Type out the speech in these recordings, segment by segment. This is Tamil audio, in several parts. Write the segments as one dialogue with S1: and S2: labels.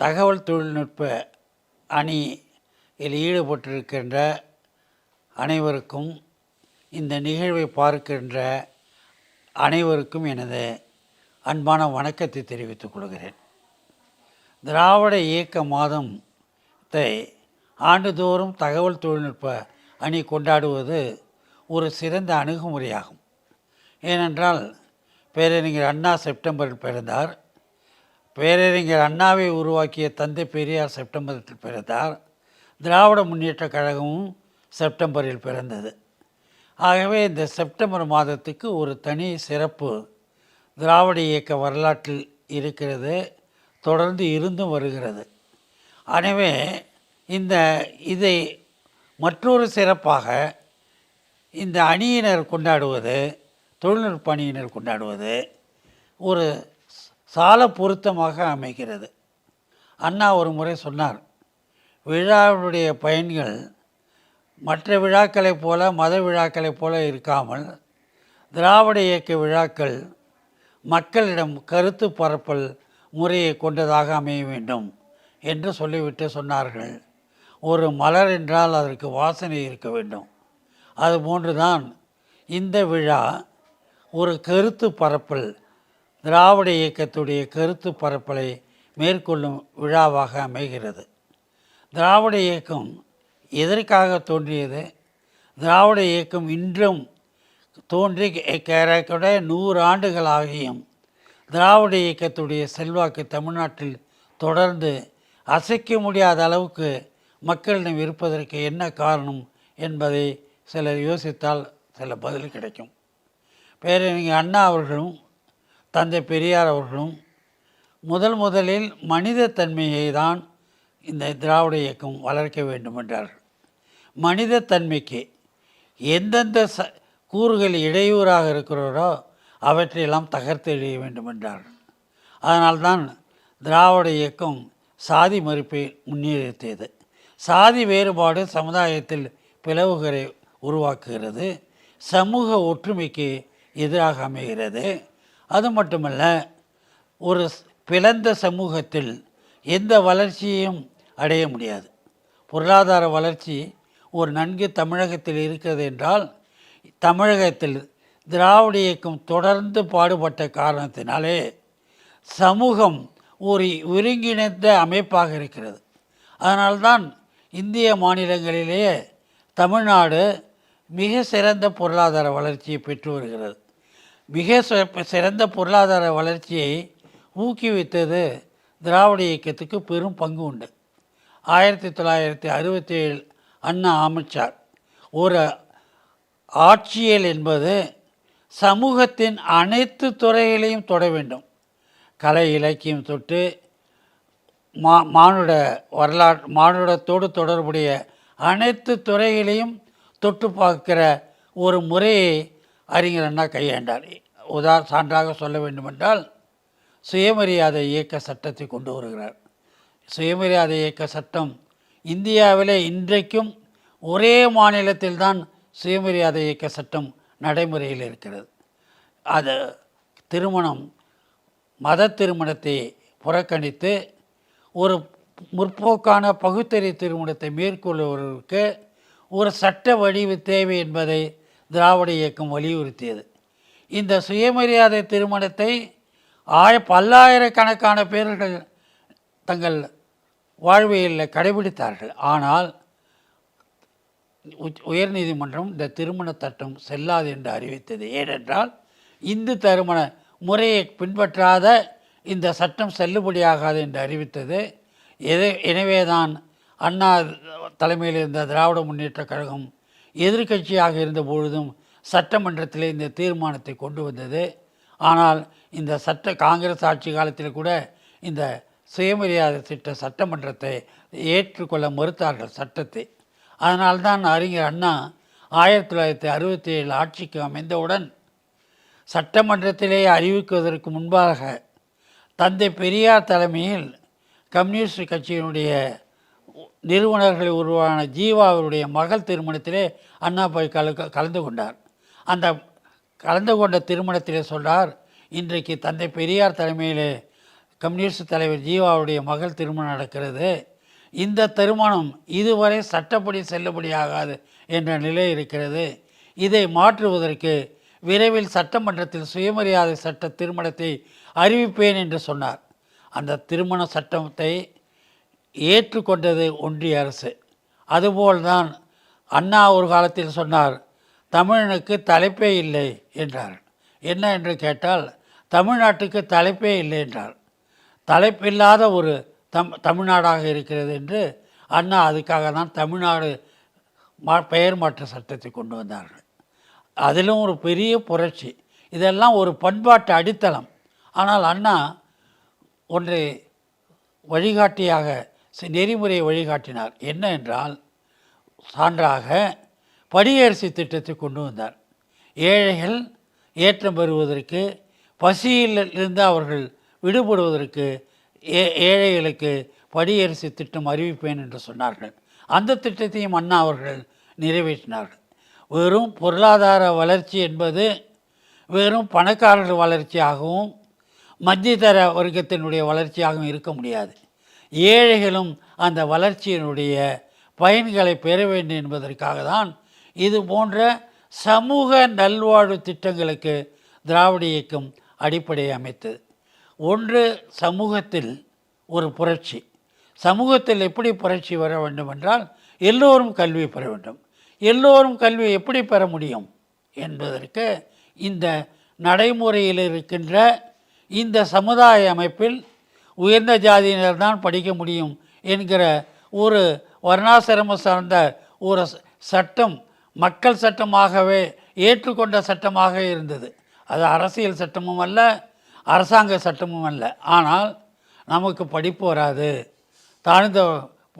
S1: தகவல் தொழில்நுட்ப அணியில் ஈடுபட்டிருக்கின்ற அனைவருக்கும் இந்த நிகழ்வை பார்க்கின்ற அனைவருக்கும் எனது அன்பான வணக்கத்தை தெரிவித்துக் கொள்கிறேன். திராவிட இயக்க மாதத்தை ஆண்டுதோறும் தகவல் தொழில்நுட்ப அணி கொண்டாடுவது ஒரு சிறந்த அணுகுமுறையாகும். ஏனென்றால் பேரறிஞர் அண்ணா செப்டம்பரில் பிறந்தார். பேரறிஞர் அண்ணாவை உருவாக்கிய தந்தை பெரியார் செப்டம்பரில் பிறந்தார். திராவிட முன்னேற்றக் கழகமும் செப்டம்பரில் பிறந்தது. ஆகவே இந்த செப்டம்பர் மாதத்துக்கு ஒரு தனி சிறப்பு திராவிட இயக்க வரலாற்றில் இருக்கிறது தொடர்ந்து இருந்தும் வருகிறது. எனவே இந்த இதை மற்றொரு சிறப்பாக இந்த அணியினர் கொண்டாடுவது தொழில்நுட்ப அணியினர் கொண்டாடுவது ஒரு சால பொருத்தமாக அமைகிறது. அண்ணா ஒரு முறை சொன்னார் விழாவுடைய பயன்கள் மற்ற விழாக்களைப் போல மத விழாக்களைப் போல இருக்காமல் திராவிட இயக்க விழாக்கள் மக்களிடம் கருத்து பரப்பல் முறையை கொண்டதாக அமைய வேண்டும் என்று சொல்லிவிட்டு சொன்னார்கள். ஒரு மலர் என்றால் அதற்கு வாசனை இருக்க வேண்டும். அதுபோன்று தான் இந்த விழா ஒரு கருத்து பரப்பல் திராவிட இயக்கத்துடைய கருத்து பரப்பலை மேற்கொள்ளும் விழாவாக அமைகிறது. திராவிட இயக்கம் எதற்காக தோன்றியது? திராவிட இயக்கம் இன்றும் தோன்றி கேரக்கூட நூறு ஆண்டுகள் ஆகியும் திராவிட இயக்கத்துடைய செல்வாக்கு தமிழ்நாட்டில் தொடர்ந்து அசைக்க முடியாத அளவுக்கு மக்களிடம் இருப்பதற்கு என்ன காரணம் என்பதை சிலர் யோசித்தால் சில பதில் கிடைக்கும். பேரறிஞர் அண்ணா அவர்களும் தந்தை பெரியார் அவர்களும் முதல் முதலில் மனித தன்மையை தான் இந்த திராவிட இயக்கம் வளர்க்க வேண்டும் என்றார்கள். மனித தன்மைக்கு எந்தெந்த ச கூறுகள் இடையூறாக இருக்கிறாரோ அவற்றையெல்லாம் தகர்த்து எறிய வேண்டும் என்றார்கள். அதனால்தான் திராவிட இயக்கம் சாதி மறுப்பை முன்னிறுத்தியது. சாதி வேறுபாடு சமுதாயத்தில் பிளவுகளை உருவாக்குகிறது. சமூக ஒற்றுமைக்கு எதிராக அமைகிறது. அது மட்டுமல்ல ஒரு பிளந்த சமூகத்தில் எந்த வளர்ச்சியையும் அடைய முடியாது. பொருளாதார வளர்ச்சி ஒரு நன்கு தமிழகத்தில் இருக்கிறது என்றால் தமிழகத்தில் திராவிட இயக்கம் தொடர்ந்து பாடுபட்ட காரணத்தினாலே சமூகம் ஒரு ஒருங்கிணைந்த அமைப்பாக இருக்கிறது. அதனால்தான் இந்திய மாநிலங்களிலேயே தமிழ்நாடு மிக சிறந்த பொருளாதார வளர்ச்சியை பெற்று வருகிறது. மிக சிறப்பு- சிறந்த பொருளாதார வளர்ச்சியை ஊக்குவித்தது திராவிட இயக்கத்துக்கு பெரும் பங்கு உண்டு. ஆயிரத்தி தொள்ளாயிரத்தி அறுபத்தி ஏழு அண்ணா அமைச்சார் ஒரு ஆட்சியல் என்பது சமூகத்தின் அனைத்து துறைகளையும் தொட வேண்டும். கலை இலக்கியம் தொட்டு மா மானுட வரலாற்று மானுடத்தோடு தொடர்புடைய அனைத்து துறைகளையும் தொட்டு பார்க்கிற ஒரு முறையை அறிஞர் அண்ணா கையாண்டார் உதார் சான்றாக சொல்ல வேண்டுமென்றால் சுயமரியாதை இயக்க சட்டத்தை கொண்டு வருகிறார். சுயமரியாதை இயக்க சட்டம் இந்தியாவிலே இன்றைக்கும் ஒரே மாநிலத்தில் தான் சுயமரியாதை இயக்க சட்டம் நடைமுறையில் இருக்கிறது. அது திருமணம் மத திருமணத்தை புறக்கணித்து ஒரு முற்போக்கான பகுத்தறி திருமணத்தை மேற்கொள்பவர்களுக்கு ஒரு சட்ட வடிவு தேவை என்பதை திராவிட இயக்கம் வலியுறுத்தியது. இந்த சுயமரியாதை திருமணத்தை ஆய பல்லாயிரக்கணக்கான பேர்கள் தங்கள் வாழ்வியலில் கடைபிடித்தார்கள். ஆனால் உயர்நீதிமன்றம் இந்த திருமண சட்டம் செல்லாது என்று அறிவித்தது. ஏனென்றால் இந்து திருமண முறையை பின்பற்றாத இந்த சட்டம் செல்லுபடியாகாது என்று அறிவித்தது. எதை எனவே தான் அண்ணா தலைமையில் இருந்த திராவிட முன்னேற்றக் கழகம் எதிர்க்கட்சியாக இருந்த பொழுதும் சட்டமன்றத்தில் இந்த தீர்மானத்தை கொண்டு வந்தது. ஆனால் இந்த சட்ட காங்கிரஸ் ஆட்சி காலத்தில் கூட இந்த சுயமரியாதை திட்ட சட்டமன்றத்தை ஏற்றுக்கொள்ள மறுத்தார்கள் சட்டத்தை. அதனால்தான் அறிஞர் அண்ணா ஆயிரத்தி தொள்ளாயிரத்தி அறுபத்தி ஏழு ஆட்சிக்கு அமைந்தவுடன் சட்டமன்றத்திலே அறிவிக்குவதற்கு முன்பாக தந்தை பெரியார் தலைமையில் கம்யூனிஸ்ட் கட்சியினுடைய நிறுவனர்களை உருவான ஜீவா அவருடைய மகள் திருமணத்திலே அண்ணா போய் கல கலந்து கொண்டார். அந்த கலந்து கொண்ட திருமணத்திலே சொல்றார் இன்றைக்கு தந்தை பெரியார் தலைமையிலே கம்யூனிஸ்ட் தலைவர் ஜீவாவுடைய மகள் திருமணம் நடக்கிறது. இந்த திருமணம் இதுவரை சட்டப்படி செல்லுபடியாகாது என்ற நிலை இருக்கிறது. இதை மாற்றுவதற்கு விரைவில் சட்டமன்றத்தில் சுயமரியாதை சட்ட திருமணத்தை அறிவிப்பேன் என்று சொன்னார். அந்த திருமண சட்டத்தை ஏற்றுக்கொண்டது ஒன்றிய அரசு. அதுபோல்தான் அண்ணா ஒரு காலத்தில் சொன்னார் தமிழனுக்கு தலைப்பே இல்லை என்றார். என்ன என்று கேட்டால் தமிழ்நாட்டுக்கு தலைப்பே இல்லை என்றார். தலைப்பில்லாத ஒரு தம் தமிழ்நாடாக இருக்கிறது என்று அண்ணா அதுக்காக தான் தமிழ்நாடு மா பெயர் மாற்ற சட்டத்தை கொண்டு வந்தார்கள். அதிலும் ஒரு பெரிய புரட்சி. இதெல்லாம் ஒரு பண்பாட்டு அடித்தளம். ஆனால் அண்ணா ஒன்றை வழிகாட்டியாக நெறிமுறையை வழிகாட்டினார். என்ன என்றால் சான்றாக படியரசி திட்டத்தை கொண்டு வந்தார். ஏழைகள் ஏற்றம் பெறுவதற்கு பசியிலிருந்து அவர்கள் விடுபடுவதற்கு ஏ ஏழைகளுக்கு படியரசி திட்டம் அறிவிப்பேன் என்று சொன்னார்கள். அந்த திட்டத்தையும் அண்ணா அவர்கள் நிறைவேற்றினார்கள். வெறும் பொருளாதார வளர்ச்சி என்பது வெறும் பணக்காரர்கள் வளர்ச்சியாகவும் மத்தியதர வர்க்கத்தினுடைய வளர்ச்சியாகவும் இருக்க முடியாது. ஏழைகளும் அந்த வளர்ச்சியினுடைய பயன்களை பெற வேண்டும் என்பதற்காக தான் இது போன்ற சமூக நல்வாழ்வு திட்டங்களுக்கு திராவிட இயக்கம் அடிப்படை அமைத்தது. ஒன்று சமூகத்தில் ஒரு புரட்சி. சமூகத்தில் எப்படி புரட்சி வர வேண்டும் என்றால் எல்லோரும் கல்வி பெற வேண்டும். எல்லோரும் கல்வி எப்படி பெற முடியும் என்பதற்கு இந்த நடைமுறையில் இருக்கின்ற இந்த சமுதாய அமைப்பில் உயர்ந்த ஜாதியினர் தான் படிக்க முடியும் என்கிற ஒரு வர்ணாசிரமம் சார்ந்த ஒரு சட்டம் மக்கள் சட்டமாகவே ஏற்றுக்கொண்ட சட்டமாக இருந்தது. அது அரசியல் சட்டமும் அல்ல அரசாங்க சட்டமும் அல்ல. ஆனால் நமக்கு படிப்பு வராது. தாழ்ந்த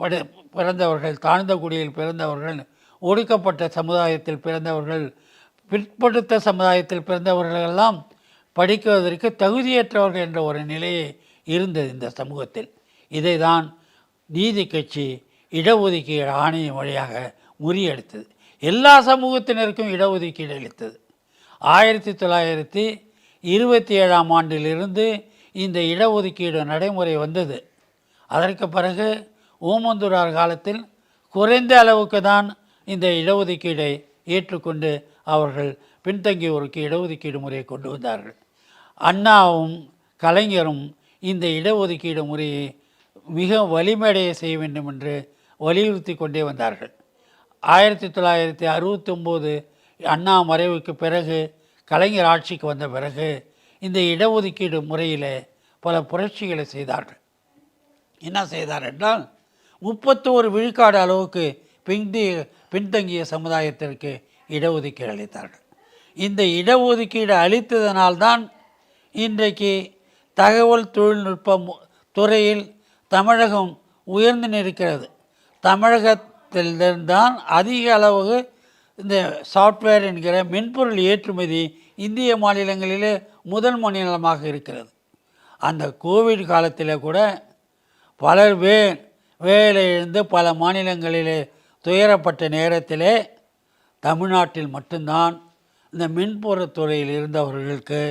S1: படி பிறந்தவர்கள் தாழ்ந்த குடியில் பிறந்தவர்கள் ஒடுக்கப்பட்ட சமுதாயத்தில் பிறந்தவர்கள் பிற்படுத்த சமுதாயத்தில் பிறந்தவர்களெல்லாம் படிக்குவதற்கு தகுதியற்றவர்கள் என்ற ஒரு நிலையை இருந்தது இந்த சமூகத்தில். இதை தான் நீதி கட்சி இடஒதுக்கீடு ஆணையம் வழியாக முறியடித்தது. எல்லா சமூகத்தினருக்கும் இடஒதுக்கீடு அளித்தது. ஆயிரத்தி தொள்ளாயிரத்தி இருபத்தி ஏழாம் ஆண்டிலிருந்து இந்த இடஒதுக்கீடு நடைமுறை வந்தது. அதற்கு பிறகு ஓமந்தூரார் காலத்தில் குறைந்த அளவுக்கு தான் இந்த இடஒதுக்கீடை ஏற்றுக்கொண்டு அவர்கள் பின்தங்கியோருக்கு இடஒதுக்கீடு முறையை கொண்டு வந்தார்கள். அண்ணாவும் கலைஞரும் இந்த இடஒதுக்கீடு முறையை மிக வலிமையடைய செய்ய வேண்டும் என்று வலியுறுத்தி கொண்டே வந்தார்கள். ஆயிரத்தி தொள்ளாயிரத்தி அறுபத்தொம்போது அண்ணா மறைவுக்கு பிறகு கலைஞர் ஆட்சிக்கு வந்த பிறகு இந்த இடஒதுக்கீடு முறையில் பல புரட்சிகளை செய்தார்கள். என்ன செய்தார் என்றால் முப்பத்தோரு விழுக்காடு அளவுக்கு பிந்தி பின்தங்கிய சமுதாயத்திற்கு இடஒதுக்கீடு அளித்தார்கள். இந்த இடஒதுக்கீடு அளித்ததனால்தான் இன்றைக்கு தகவல் தொழில்நுட்பம் துறையில் தமிழகம் உயர்ந்து நிற்கிறது. தமிழகத்தில்தான் அதிக அளவு இந்த சாஃப்ட்வேர் என்கிற மென்பொருள் ஏற்றுமதி இந்திய மாநிலங்களிலே முதல் மாநிலமாக இருக்கிறது. அந்த கோவிட் காலத்தில் கூட பலர் வே வேலை இழந்து பல மாநிலங்களிலே துயரப்பட்ட நேரத்திலே தமிழ்நாட்டில் மட்டும்தான் இந்த மென்பொருள் துறையில் இருந்தவர்களுக்கு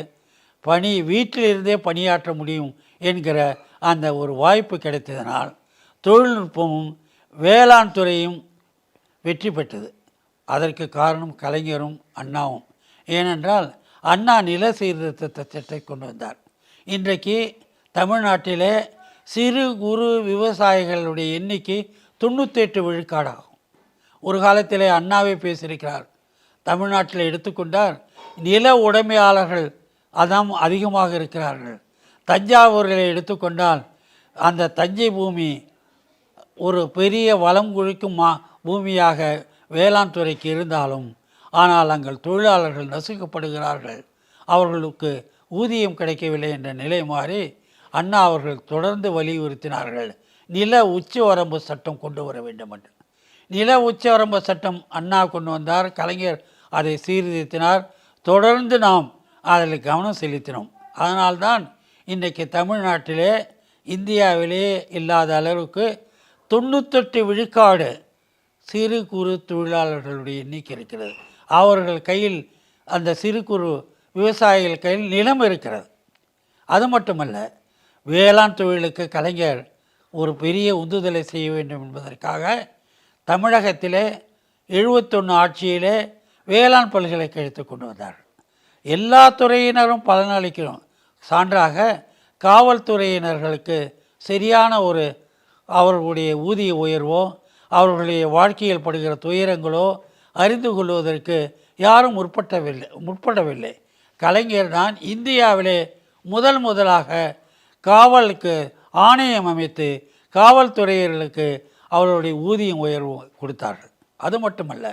S1: பணி வீட்டிலிருந்தே பணியாற்ற முடியும் என்கிற அந்த ஒரு வாய்ப்பு கிடைத்ததனால் தொழில்நுட்பமும் வேளாண் துறையும் வெற்றி பெற்றது. அதற்கு காரணம் கலைஞரும் அண்ணாவும். ஏனென்றால் அண்ணா நில சீர்திருத்த திட்டத்தை கொண்டு வந்தார். இன்றைக்கு தமிழ்நாட்டிலே சிறு குறு விவசாயிகளுடைய எண்ணிக்கை தொண்ணூத்தெட்டு விழுக்காடாகும். ஒரு காலத்திலே அண்ணாவே பேசியிருக்கிறார். தமிழ்நாட்டில் எடுத்துக்கொண்டார் நில உடைமையாளர்கள் அதான் அதிகமாக இருக்கிறார்கள். தஞ்சாவூரில் எடுத்துக்கொண்டால் அந்த தஞ்சை பூமி ஒரு பெரிய வளம் குழிக்கும் மா பூமியாக வேளாண் துறைக்கு இருந்தாலும் ஆனால் அங்கே தொழிலாளர்கள் நசுக்கப்படுகிறார்கள். அவர்களுக்கு ஊதியம் கிடைக்கவில்லை என்ற நிலை மாறி அண்ணா அவர்கள் தொடர்ந்து வலியுறுத்தினார்கள். நில உச்சவரம்பு சட்டம் கொண்டு வர வேண்டும் என்று. நில உச்சவரம்பு சட்டம் அண்ணா கொண்டு வந்தார். கலைஞர் அதை சீர்திருத்தினார். தொடர்ந்து நாம் அதில் கவனம் செலுத்தினோம். அதனால்தான் இன்றைக்கு தமிழ்நாட்டிலே இந்தியாவிலே இல்லாத அளவுக்கு தொண்ணூத்தெட்டு விழுக்காடு சிறு குறு தொழிலாளர்களுடைய எண்ணிக்கை இருக்கிறது. அவர்கள் கையில் அந்த சிறு குறு விவசாயிகள் கையில் நிலம் இருக்கிறது. அது மட்டுமல்ல வேளாண் தொழிலுக்கு கலைஞர் ஒரு பெரிய உந்துதலை செய்ய வேண்டும் என்பதற்காக தமிழகத்திலே எழுபத்தொன்று ஆட்சியிலே வேளாண் பல்கலைக்கழகத்தை கொண்டு வந்தார். எல்லா துறையினரும் பலனளிக்கிறோம் சான்றாக காவல்துறையினர்களுக்கு சரியான ஒரு அவர்களுடைய ஊதிய உயர்வோ அவர்களுடைய வாழ்க்கையில் படுகிற துயரங்களோ அறிந்து கொள்வதற்கு யாரும் முற்பட்டவில்லை முற்படவில்லை. கலைஞர் தான் இந்தியாவிலே முதல் முதலாக காவலுக்கு ஆணையம் அமைத்து காவல்துறையர்களுக்கு அவர்களுடைய ஊதியம் உயர்வு கொடுத்தார்கள். அது மட்டுமல்ல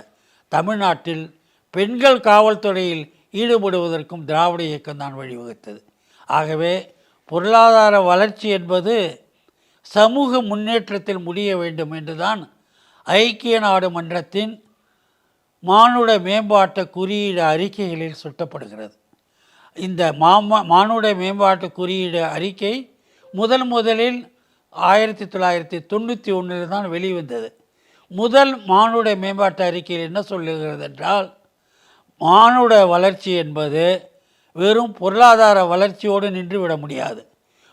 S1: தமிழ்நாட்டில் பெண்கள் காவல்துறையில் ஈடுபடுவதற்கும் திராவிட இயக்கம் தான் வழிவகுத்தது. ஆகவே பொருளாதார வளர்ச்சி என்பது சமூக முன்னேற்றத்தில் முடிய வேண்டும் என்றுதான் ஐக்கிய நாடு மன்றத்தின் மானுட மேம்பாட்டு குறியீடு அறிக்கைகளில் சுட்டப்படுகிறது. இந்த மாம மானுட மேம்பாட்டு குறியீடு அறிக்கை முதல் முதலில் ஆயிரத்தி தொள்ளாயிரத்தி தொண்ணூற்றி ஒன்றில் தான் வெளிவந்தது. முதல் மானுட மேம்பாட்டு அறிக்கையில் என்ன சொல்லுகிறது என்றால் மானுட வளர்ச்சி என்பது வெறும் பொருளாதார வளர்ச்சியோடு நின்றுவிட முடியாது.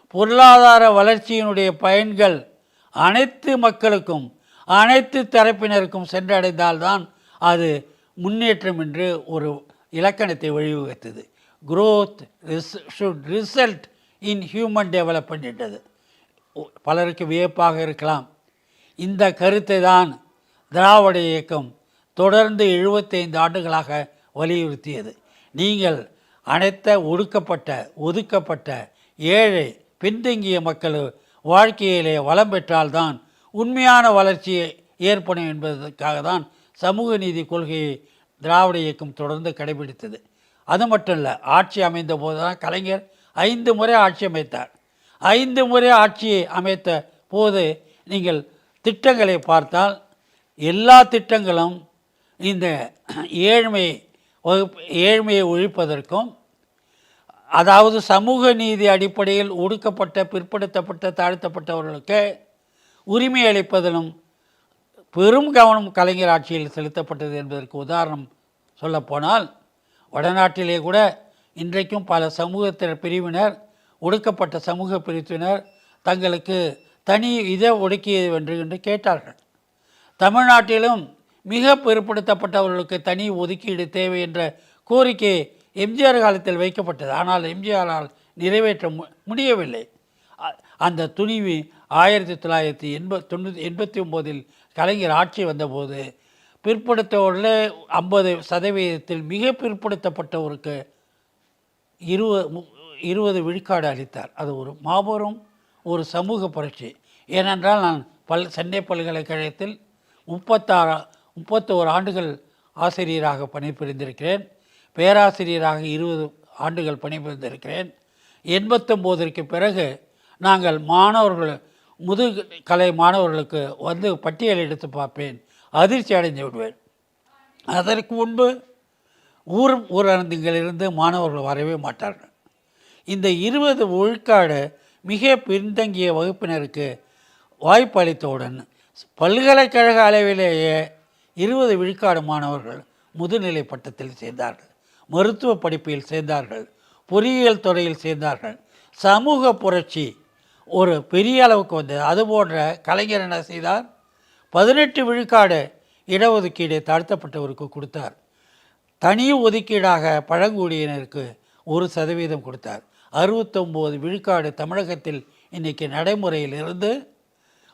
S1: பொருளாதார வளர்ச்சியினுடைய பயன்கள் அனைத்து மக்களுக்கும் அனைத்து தரப்பினருக்கும் சென்றடைந்தால்தான் அது முன்னேற்றம் என்று ஒரு இலக்கணத்தை வழிவகுத்தது. Growth rise should result in human development என்றது. பலருக்கு வியப்பாக இருக்கலாம். இந்த கருத்தை தான் திராவிட இயக்கம் தொடர்ந்து 75 ஆண்டுகளாக வலியுறுத்தியது. நீங்கள் அனைத்த ஒடுக்கப்பட்ட ஒதுக்கப்பட்ட ஏழை பின்தங்கிய மக்கள் வாழ்க்கையிலே வளம் பெற்றால்தான் உண்மையான வளர்ச்சியை ஏற்படும் என்பதற்காக தான் சமூக நீதி கொள்கையை திராவிட இயக்கம் தொடர்ந்து கடைபிடித்தது. அது மட்டும் இல்லை ஆட்சி அமைந்த போது தான் கலைஞர் ஐந்து முறை ஆட்சி அமைத்தார். ஐந்து முறை ஆட்சியை அமைத்த போது நீங்கள் திட்டங்களை பார்த்தால் எல்லா திட்டங்களும் இந்த ஏழ்மை ஏழ்மையை ஒழிப்பதற்கும் அதாவது சமூக நீதி அடிப்படையில் ஒடுக்கப்பட்ட பிற்படுத்தப்பட்ட தாழ்த்தப்பட்டவர்களுக்கு உரிமை அளிப்பதிலும் பெரும் கவனம் கலைஞர் ஆட்சியில் செலுத்தப்பட்டது என்பதற்கு உதாரணம் சொல்லப்போனால் வடநாட்டிலே கூட இன்றைக்கும் பல சமூகத்தினர் பிரிவினர் ஒடுக்கப்பட்ட சமூக பிரிவினர் தங்களுக்கு தனி இதை ஒடுக்கியது என்று என்று கேட்டார்கள். தமிழ்நாட்டிலும் மிக பிற்படுத்தப்பட்டவர்களுக்கு தனி ஒதுக்கீடு தேவை என்ற கோரிக்கை எம்ஜிஆர் காலத்தில் வைக்கப்பட்டது. ஆனால் எம்ஜிஆரால் நிறைவேற்ற மு- முடியவில்லை. அந்த துணிவு ஆயிரத்தி தொள்ளாயிரத்தி எண்பத் தொண்ணூற்றி எண்பத்தி ஒம்போதில் கலைஞர் ஆட்சி வந்தபோது பிற்படுத்தவர்கள் ஐம்பது சதவீதத்தில் மிக பிற்படுத்தப்பட்டவருக்கு இருபது மு- இருபது விழுக்காடு அளித்தார். அது ஒரு மாபெரும் ஒரு சமூக புரட்சி. ஏனென்றால் நான் பல் சென்னை பல்கலைக்கழகத்தில் முப்பத்தாறு முப்பத்தோரு ஆண்டுகள் ஆசிரியராக பணிபுரிந்திருக்கிறேன். பேராசிரியராக இருபது ஆண்டுகள் பணிபுரிந்திருக்கிறேன். எண்பத்தொம்போதற்கு பிறகு நாங்கள் மாணவர்கள் முதுகலை மாணவர்களுக்கு வந்து பட்டியல் எடுத்து பார்ப்பேன். அதிர்ச்சி அடைந்து விடுவேன். அதற்கு முன்பு ஊர் ஊரடங்குகளிலிருந்து மாணவர்கள் வரவே மாட்டார்கள். இந்த இருபது விழுக்காடு மிக பின்தங்கிய வகுப்பினருக்கு வாய்ப்பு அளித்தவுடன் பல்கலைக்கழக அளவிலேயே இருபது விழுக்காடு மாணவர்கள் முதுநிலை பட்டத்தில் சேர்ந்தார்கள். மருத்துவ படிப்பில் சேர்ந்தார்கள். பொறியியல் துறையில் சேர்ந்தார்கள். சமூக புரட்சி ஒரு பெரிய அளவுக்கு வந்தது. அதுபோன்ற கலைஞர் என்ன செய்தார்? பதினெட்டு விழுக்காடு இடஒதுக்கீடு தாழ்த்தப்பட்டவருக்கு கொடுத்தார். தனி ஒதுக்கீடாக பழங்குடியினருக்கு ஒரு சதவீதம் கொடுத்தார். அறுபத்தொம்போது விழுக்காடு தமிழகத்தில் இன்றைக்கி நடைமுறையில் இருந்து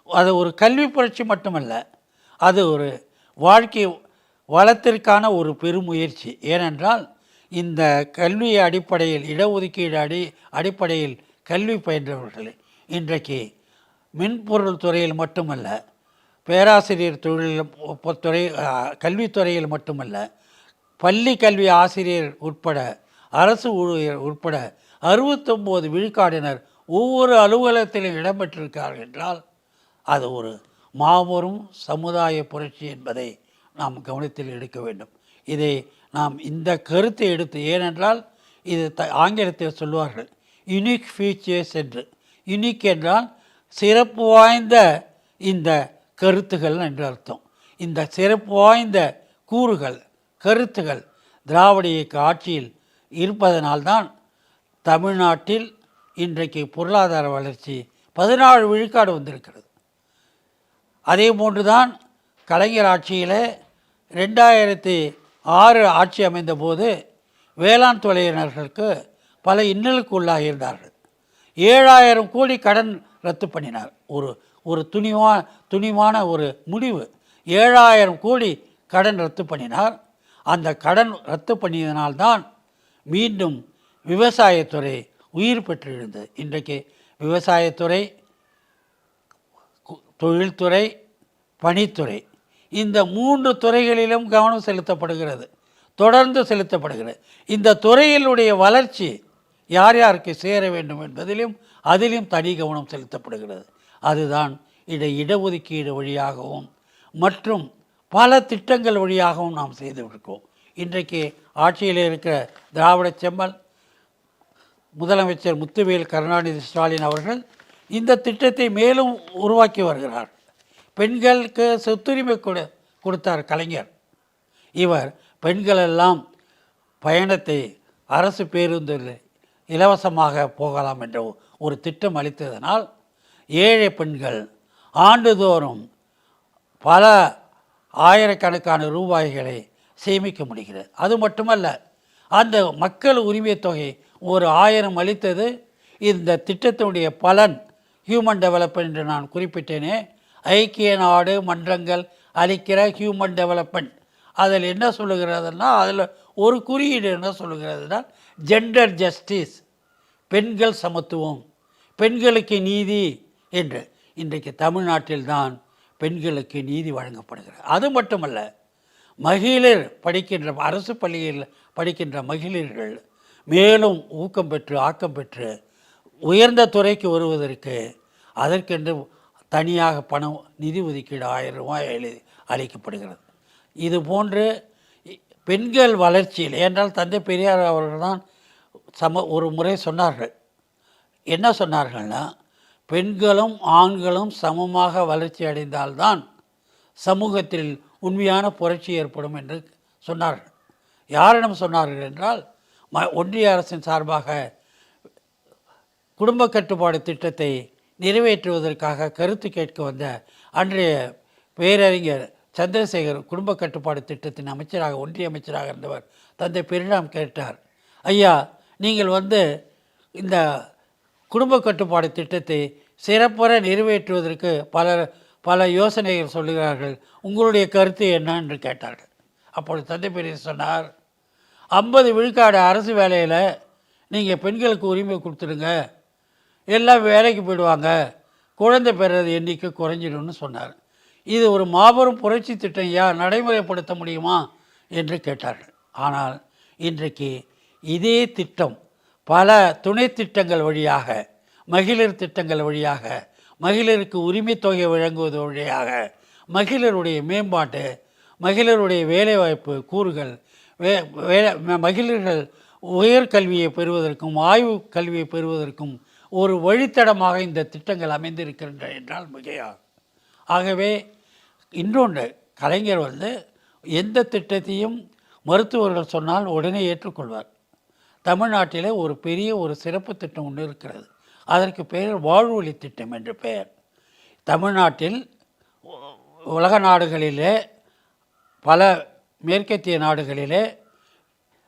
S1: அது ஒரு கல்வி புரட்சி மட்டுமல்ல அது ஒரு வாழ்க்கை வளத்திற்கான ஒரு பெருமுயற்சி. ஏனென்றால் இந்த கல்வி அடிப்படையில் இடஒதுக்கீடு அடி அடிப்படையில் கல்வி பயின்றவர்கள் இன்றைக்கு மின்பொருள் துறையில் மட்டுமல்ல பேராசிரியர் தொழில் துறை கல்வித்துறையில் மட்டுமல்ல பள்ளி கல்வி ஆசிரியர் உட்பட அரசு ஊழியர் உட்பட அறுபத்தொம்போது விழுக்காடினர் ஒவ்வொரு அலுவலகத்திலும் இடம்பெற்றிருக்கிறார்கள் என்றால் அது ஒரு மாபெரும் சமுதாய புரட்சி என்பதை நாம் கவனத்தில் எடுக்க வேண்டும். இதை நாம் இந்த கருத்தை எடுத்து ஏனென்றால் இது த ஆங்கிலத்தில் சொல்வார்கள் யுனிக் ஃபீச்சர்ஸ் என்று. யுனிக் என்றால் சிறப்பு வாய்ந்த இந்த கருத்துகள் என்று அர்த்தம். இந்த சிறப்பு வாய்ந்த கூறுகள் கருத்துகள் திராவிட இயக்க ஆட்சியில் இருப்பதனால்தான் தமிழ்நாட்டில் இன்றைக்கு பொருளாதார வளர்ச்சி பதினாறு விழுக்காடு வந்திருக்கிறது. அதே போன்று தான் கலைஞர் ஆட்சியில் ரெண்டாயிரத்தி ஆறு ஆட்சி அமைந்த போது வேளாண் துறையினர்களுக்கு பல இன்னலுக்கு உள்ளாகியிருந்தார்கள். ஏழாயிரம் கோடி கடன் ரத்து பண்ணினார். ஒரு ஒரு துணிவா துணிவான ஒரு முடிவு. ஏழாயிரம் கோடி கடன் ரத்து பண்ணினார். அந்த கடன் ரத்து பண்ணியதனால்தான் மீண்டும் விவசாயத்துறை உயிர் பெற்றிருந்தது. இன்றைக்கு விவசாயத்துறை தொழில்துறை பணித்துறை. இந்த மூன்று துறைகளிலும் கவனம் செலுத்தப்படுகிறது. தொடர்ந்து செலுத்தப்படுகிறது. இந்த துறையினுடைய வளர்ச்சி யார் யாருக்கு சேர வேண்டும் என்பதிலும் அதிலும் தனி கவனம் செலுத்தப்படுகிறது. அதுதான் இதை இடஒதுக்கீடு வழியாகவும் மற்றும் பல திட்டங்கள் வழியாகவும் நாம் செய்துவிருக்கோம் இன்றைக்கு ஆட்சியில் இருக்கிற திராவிட செம்மல் முதலமைச்சர் முத்துவேல் கருணாநிதி ஸ்டாலின் அவர்கள் இந்த திட்டத்தை மேலும் உருவாக்கி வருகிறார். பெண்களுக்கு சொத்துரிமை கொடு கொடுத்தார் கலைஞர். இவர் பெண்களெல்லாம் பயணத்தை அரசு பேருந்தில் இலவசமாக போகலாம் என்ற ஒரு திட்டம் அளித்ததனால் ஏழை பெண்கள் ஆண்டுதோறும் பல ஆயிரக்கணக்கான ரூபாய்களை சேமிக்க முடிகிறது. அது மட்டுமல்ல அந்த மக்கள் உரிமை தொகை ஒரு ஆயிரம் அளித்தது. இந்த திட்டத்தினுடைய பலன் ஹியூமன் டெவலப்மெண்ட் என்று நான் குறிப்பிட்டேனே. ஐக்கிய நாடு மன்றங்கள் அளிக்கிற ஹியூமன் டெவலப்மெண்ட் அதில் என்ன சொல்லுகிறதுனா அதில் ஒரு குறியீடு என்ன சொல்லுகிறதுனா ஜெண்டர் ஜஸ்டிஸ் பெண்கள் சமத்துவம் பெண்களுக்கு நீதி என்று. இன்றைக்கு தமிழ்நாட்டில்தான் பெண்களுக்கு நீதி வழங்கப்படுகிறது. அது மட்டுமல்ல மகளிர் படிக்கின்ற அரசு பள்ளியில் படிக்கின்ற மகளிர்கள் மேலும் ஊக்கம் பெற்று ஆக்கம் பெற்று உயர்ந்த துறைக்கு வருவதற்கு அதற்கென்று தனியாக பணம் நிதி ஒதுக்கீடு ஆயிரம் ரூபாய் அளிக்கப்படுகிறது. இது போன்று பெண்கள் வளர்ச்சியில் ஏனென்றால் தந்தை பெரியார் அவர்கள் தான் சம ஒரு முறை சொன்னார்கள். என்ன சொன்னார்கள்னா பெண்களும் ஆண்களும் சமமாக வளர்ச்சி அடைந்தால்தான் சமூகத்தில் உண்மையான புரட்சி ஏற்படும் என்று சொன்னார்கள். யாரிடம் சொன்னார்கள் என்றால் ம ஒன்றிய அரசின் சார்பாக குடும்ப கட்டுப்பாடு திட்டத்தை நிறைவேற்றுவதற்காக கருத்து கேட்க வந்த அன்றைய பேரறிஞர் சந்திரசேகர் குடும்ப கட்டுப்பாடு திட்டத்தின் அமைச்சராக ஒன்றிய அமைச்சராக இருந்தவர் தந்தை பெரியாம் கேட்டார். ஐயா நீங்கள் வந்து இந்த குடும்ப கட்டுப்பாடு திட்டத்தை சிறப்புற நிறைவேற்றுவதற்கு பல பல யோசனைகள் சொல்லுகிறார்கள் உங்களுடைய கருத்து என்ன? என்று கேட்டார்கள். அப்பொழுது தந்தை பெரிய சொன்னார் ஐம்பது விழுக்காடு அரசு வேலையில் நீங்கள் பெண்களுக்கு உரிமை கொடுத்துடுங்க. எல்லாம் வேலைக்கு போயிடுவாங்க. குழந்தை பெறது எண்ணிக்கை குறைஞ்சிடும்னு சொன்னார். இது ஒரு மாபெரும் புரட்சி திட்டம் யா நடைமுறைப்படுத்த முடியுமா? என்று கேட்டார்கள். ஆனால் இன்றைக்கு இதே திட்டம் பல துணை திட்டங்கள் வழியாக மகளிர் திட்டங்கள் வழியாக மகளிருக்கு உரிமை தொகை வழங்குவது வழியாக மகளிருடைய மேம்பாட்டு மகளிருடைய வேலைவாய்ப்பு கூறுகள் வே வேலை மகளிர்கள் உயர்கல்வியை பெறுவதற்கும் ஆய்வு கல்வியை பெறுவதற்கும் ஒரு வழித்தடமாக இந்த திட்டங்கள் அமைந்திருக்கின்றன என்றால் மிகையாகும். ஆகவே இன்னொன்று கலைஞர் வந்து எந்த திட்டத்தையும் மருத்துவர்கள் சொன்னால் உடனே ஏற்றுக்கொள்வார். தமிழ்நாட்டில் ஒரு பெரிய ஒரு சிறப்பு திட்டம் ஒன்று இருக்கிறது. அதற்கு பெயர் வாழ்வொழி திட்டம் என்று பெயர். தமிழ்நாட்டில் உலக நாடுகளிலே பல மேற்கத்திய நாடுகளிலே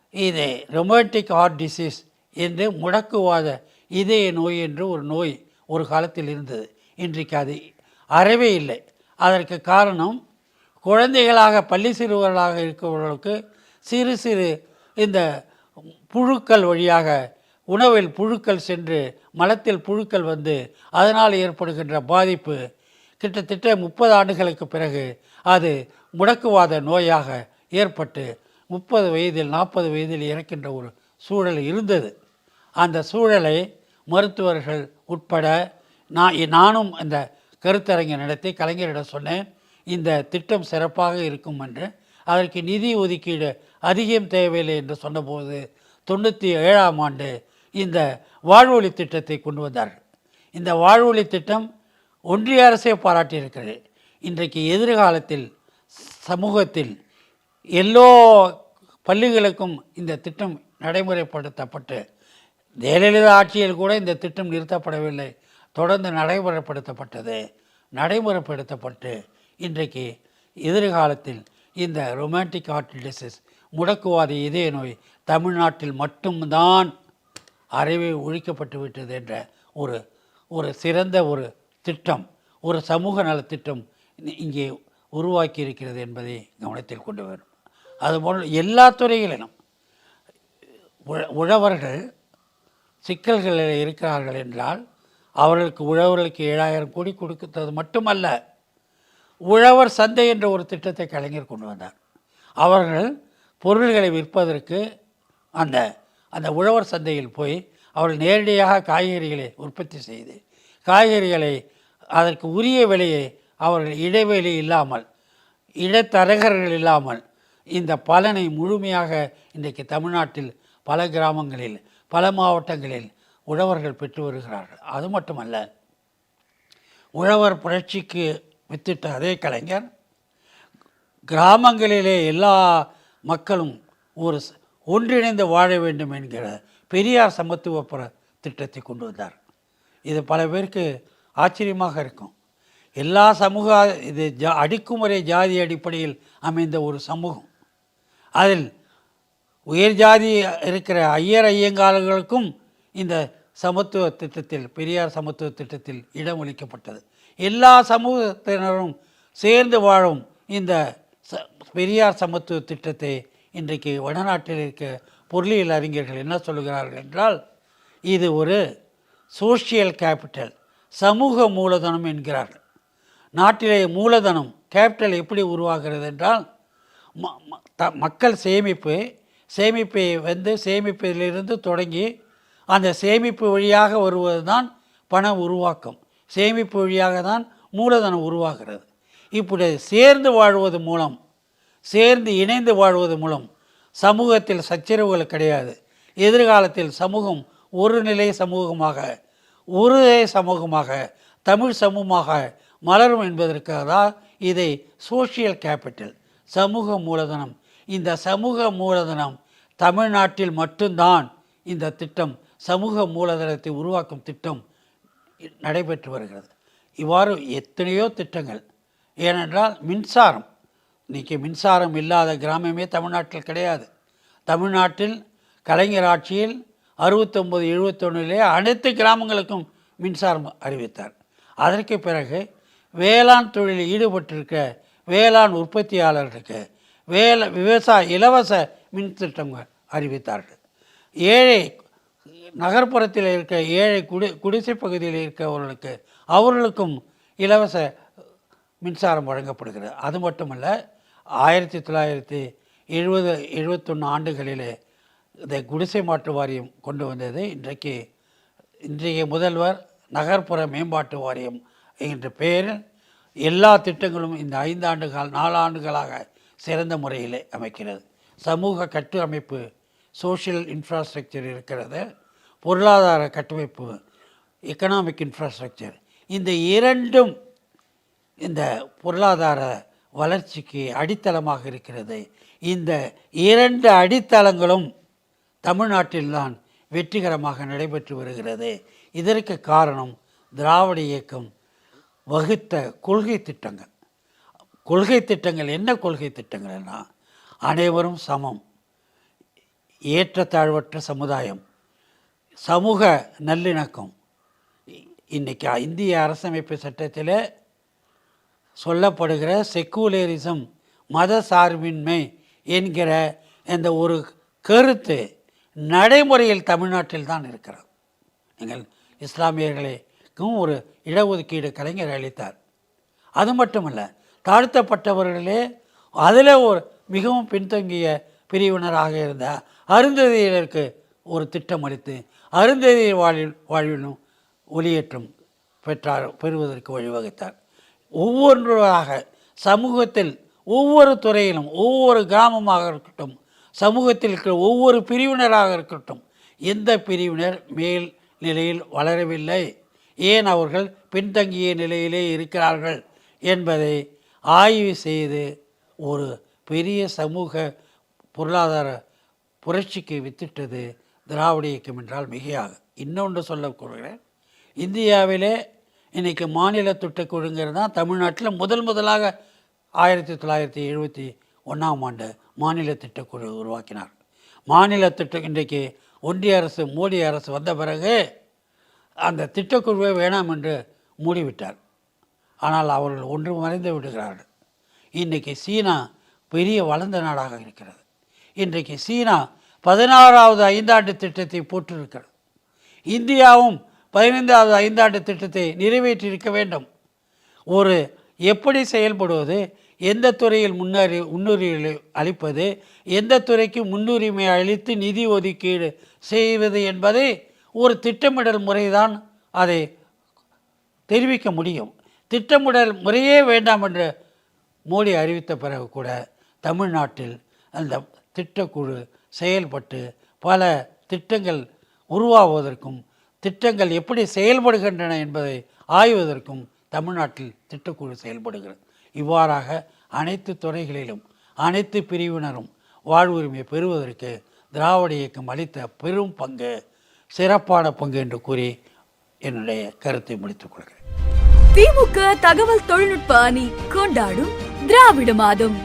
S1: இது ரொமாட்டிக் ஹார்ட் டிசீஸ் என்று முடக்குவாத இதய நோய் என்று ஒரு நோய் ஒரு காலத்தில் இருந்தது. இன்றைக்கு அது அறவே இல்லை. அதற்கு காரணம் குழந்தைகளாக பள்ளி சிறுவர்களாக இருக்கிறவர்களுக்கு சிறு சிறு இந்த புழுக்கள் வழியாக உணவில் புழுக்கள் சென்று மலத்தில் புழுக்கள் வந்து அதனால் ஏற்படுகின்ற பாதிப்பு கிட்டத்தட்ட முப்பது ஆண்டுகளுக்கு பிறகு அது முடக்குவாத நோயாக ஏற்பட்டு முப்பது வயதில் நாற்பது வயதில் இறக்கின்ற ஒரு சூழல் இருந்தது. அந்த சூழலை மருத்துவர்கள் உட்பட நான் நானும் அந்த கருத்தரங்கை நடத்தி கலைஞரிடம் சொன்னேன். இந்த திட்டம் சிறப்பாக இருக்கும் என்று. அதற்கு நிதி ஒதுக்கீடு அதிகம் தேவையில்லை என்று சொன்னபோது தொண்ணூற்றி ஏழாம் ஆண்டு இந்த வாழ்வொலி திட்டத்தை கொண்டு வந்தார்கள் இந்த வாழ்வொலி திட்டம் ஒன்றிய அரசே பாராட்டியிருக்கிறது. இன்றைக்கு எதிர்காலத்தில் சமூகத்தில் எல்லோ பள்ளிகளுக்கும் இந்த திட்டம் நடைமுறைப்படுத்தப்பட்டு ஜெயலலிதா ஆட்சியில் கூட இந்த திட்டம் நிறுத்தப்படவில்லை. தொடர்ந்து நடைமுறைப்படுத்தப்பட்டது. நடைமுறைப்படுத்தப்பட்டு இன்றைக்கு எதிர்காலத்தில் இந்த ரொமான்டிக் ஹார்ட் டிசீஸ் முடக்குவாத இதய நோய் தமிழ்நாட்டில் மட்டும்தான் அறவே ஒழிக்கப்பட்டு விட்டது என்ற ஒரு ஒரு சிறந்த ஒரு திட்டம் ஒரு சமூக நலத்திட்டம் இங்கே உருவாக்கி இருக்கிறது என்பதை கவனத்தில் கொண்டு வரும் அதுபோல் எல்லா துறைகளிலும் உழ உழவர்கள் சிக்கல்களில் இருக்கிறார்கள் என்றால் அவர்களுக்கு உழவர்களுக்கு ஏழாயிரம் கோடி கொடுக்கிறது மட்டுமல்ல உழவர் சந்தை என்ற ஒரு திட்டத்தை கலைஞர் கொண்டு வந்தார். அவர்கள் பொருள்களை விற்பதற்கு அந்த அந்த உழவர் சந்தையில் போய் அவர்கள் நேரடியாக காய்கறிகளை உற்பத்தி செய்து காய்கறிகளை அதற்கு உரிய விலையை அவர்கள் இடைவெளி இல்லாமல் இடத்தரகர்கள் இல்லாமல் இந்த பலனை முழுமையாக இன்றைக்கு தமிழ்நாட்டில் பல கிராமங்களில் பல மாவட்டங்களில் உழவர்கள் பெற்று வருகிறார்கள். அது மட்டுமல்ல உழவர் புரட்சிக்கு வித்திட்ட அதே கலைஞர் கிராமங்களிலே எல்லா மக்களும் ஒரு ஒன்றிணைந்து வாழ வேண்டும் என்கிற பெரியார் சமத்துவ புற திட்டத்தை கொண்டு வந்தார். இது பல பேருக்கு ஆச்சரியமாக இருக்கும். எல்லா சமூக இது ஜா அடிக்குமுறை ஜாதி அடிப்படையில் அமைந்த ஒரு சமூகம். அதில் உயர் ஜாதி இருக்கிற ஐயர் ஐயங்காலர்களுக்கும் இந்த சமத்துவ திட்டத்தில் பெரியார் சமத்துவ திட்டத்தில் இடமளிக்கப்பட்டது எல்லா சமூகத்தினரும் சேர்ந்து வாழும் இந்த ச பெரியார் சமத்துவ திட்டத்தை இன்றைக்கு வடநாட்டில் இருக்க பொருளியல் அறிஞர்கள் என்ன சொல்கிறார்கள் என்றால் இது ஒரு சோஷியல் கேபிட்டல் சமூக மூலதனம் என்கிறார்கள். நாட்டிலே மூலதனம் கேபிட்டல் எப்படி உருவாகிறது என்றால் ம- த- மக்கள் சேமிப்பு சேமிப்பை வந்து சேமிப்பிலிருந்து தொடங்கி அந்த சேமிப்பு வழியாக வருவது தான் பண உருவாக்கம். சேமிப்பு வழியாக தான் மூலதனம் உருவாகிறது. இப்படி சேர்ந்து வாழ்வது மூலம் சேர்ந்து இணைந்து வாழ்வது மூலம் சமூகத்தில் சச்சரவுகள் கிடையாது. எதிர்காலத்தில் சமூகம் ஒரு நிலை சமூகமாக ஒரு சமூகமாக தமிழ் சமூகமாக மலரும் என்பதற்காக தான் இதை சோஷியல் கேபிட்டல் சமூக மூலதனம். இந்த சமூக மூலதனம் தமிழ்நாட்டில் மட்டும்தான் இந்த திட்டம் சமூக மூலதனத்தை உருவாக்கும் திட்டம் நடைபெற்று வருகிறது. இவ்வாறு எத்தனையோ திட்டங்கள். ஏனென்றால் மின்சாரம் இன்றைக்கி மின்சாரம் இல்லாத கிராமமே தமிழ்நாட்டில் கிடையாது. தமிழ்நாட்டில் கலைஞர் ஆட்சியில் அறுபத்தொம்பது எழுபத்தொன்னிலே அனைத்து கிராமங்களுக்கும் மின்சாரம் அறிவித்தார். அதற்கு பிறகு வேளாண் தொழிலில் ஈடுபட்டிருக்க வேளாண் உற்பத்தியாளர்களுக்கு வேலை விவசாய இலவச மின் திட்டங்கள் அறிவித்தார்கள். ஏழை நகர்ப்புறத்தில் இருக்க ஏழை குடி குடிசை பகுதியில் இருக்கிறவர்களுக்கு அவர்களுக்கும் இலவச மின்சாரம் வழங்கப்படுகிறது. அது மட்டுமல்ல ஆயிரத்தி தொள்ளாயிரத்தி எழுபது எழுபத்தொன்று ஆண்டுகளிலே இந்த குடிசை மாற்று வாரியம் கொண்டு வந்தது. இன்றைக்கு இன்றைய முதல்வர் நகர்ப்புற மேம்பாட்டு வாரியம் என்ற பெயரில் எல்லா திட்டங்களும் இந்த ஐந்து ஆண்டுகள் நாலு ஆண்டுகளாக சிறந்த முறையில் அமைக்கிறது. சமூக கட்டமைப்பு சோஷியல் இன்ஃப்ராஸ்ட்ரக்சர் இருக்கிறது. பொருளாதார கட்டமைப்பு எக்கனாமிக் இன்ஃப்ராஸ்ட்ரக்சர் இந்த இரண்டும் இந்த பொருளாதார வளர்ச்சிக்கு அடித்தளமாக இருக்கிறது. இந்த இரண்டு அடித்தளங்களும் தமிழ்நாட்டில்தான் வெற்றிகரமாக நடைபெற்று வருகிறது. இதற்கு காரணம் திராவிட இயக்கம் வகுத்த கொள்கை திட்டங்கள். கொள்கை திட்டங்கள் என்ன கொள்கை திட்டங்கள்னா அனைவரும் சமம். ஏற்றத்தாழ்வற்ற சமுதாயம். சமூக நல்லிணக்கம். இன்றைக்கி இந்திய அரசமைப்பு சட்டத்தில் சொல்லப்படுகிற செக்குலரிசம் மத சார்பின்மை என்கிற இந்த ஒரு கருத்து நடைமுறையில் தமிழ்நாட்டில் தான் இருக்கிறது. நீங்கள் இஸ்லாமியர்களுக்கும் ஒரு இடஒதுக்கீடு கலைஞர் அளித்தார். அது மட்டுமல்ல தாழ்த்தப்பட்டவர்களே அதில் ஒரு மிகவும் பின்தங்கிய பிரிவினராக இருந்த அருந்ததியருக்கு ஒரு திட்டம் அளித்து அருந்ததி வாழ்வில் வாழ்விலும் ஒளியேற்றம் பெற்றார் பெறுவதற்கு வழிவகுத்தார். ஒவ்வொன்றாக சமூகத்தில் ஒவ்வொரு துறையிலும் ஒவ்வொரு கிராமமாக இருக்கட்டும் சமூகத்தில் இருக்கிற ஒவ்வொரு பிரிவினராக இருக்கட்டும் எந்த பிரிவினர் மேல் நிலையில் வளரவில்லை ஏன் அவர்கள் பின்தங்கிய நிலையிலே இருக்கிறார்கள் என்பதை ஆய்வு செய்து ஒரு பெரிய சமூக பொருளாதார புரட்சிக்கு வித்திட்டது திராவிட இயக்கம் என்றால் மிகையாக. இன்னொன்று சொல்லக்கூறுகிறேன். இந்தியாவிலே இன்றைக்கி மாநில திட்டக்குழுங்கிறது தான் தமிழ்நாட்டில் முதல் முதலாக ஆயிரத்தி தொள்ளாயிரத்தி எழுபத்தி ஒன்றாம் ஆண்டு மாநில திட்டக்குழு உருவாக்கினார். மாநில திட்டம் இன்றைக்கு ஒன்றிய அரசு மோடி அரசு வந்த பிறகு அந்த திட்டக்குழுவை வேணாம் என்று மூடிவிட்டார். ஆனால் அவர்கள் ஒன்று மறைந்து விடுகிறார்கள். இன்றைக்கி சீனா பெரிய வளர்ந்த நாடாக இருக்கிறது. இன்றைக்கு சீனா பதினாறாவது ஐந்தாண்டு திட்டத்தை போட்டிருக்கிறது இந்தியாவும் பதினைந்தாவது ஐந்தாண்டு திட்டத்தை நிறைவேற்றியிருக்க வேண்டும். ஒரு எப்படி செயல்படுவது எந்த துறையில் முன்னறி முன்னுரிமை அளிப்பது எந்த துறைக்கு முன்னுரிமை அளித்து நிதி ஒதுக்கீடு செய்வது என்பதை ஒரு திட்டமிடல் முறைதான் அதை தெரிவிக்க முடியும். திட்டமிடல் முறையே வேண்டாம் என்று மோடி அறிவித்த பிறகு கூட தமிழ்நாட்டில் அந்த திட்டக்குழு செயல்பட்டு பல திட்டங்கள் உருவாவதற்கும் திட்டங்கள் எப்படி செயல்படுகின்றன என்பதை ஆய்வதற்கும் தமிழ்நாட்டில் திட்டக்குழு செயல்படுகிறது. இவ்வாறாக அனைத்து துறைகளிலும் அனைத்து பிரிவினரும் வாழ்வுரிமை பெறுவதற்கு திராவிட இயக்கம் அளித்த பெரும் பங்கு சிறப்பான பங்கு என்று கூறி என்னுடைய கருத்தை முடித்துக் கொள்கிறேன்.
S2: திமுக தகவல் தொழில்நுட்ப அணி கொண்டாடும் திராவிட மாதம்.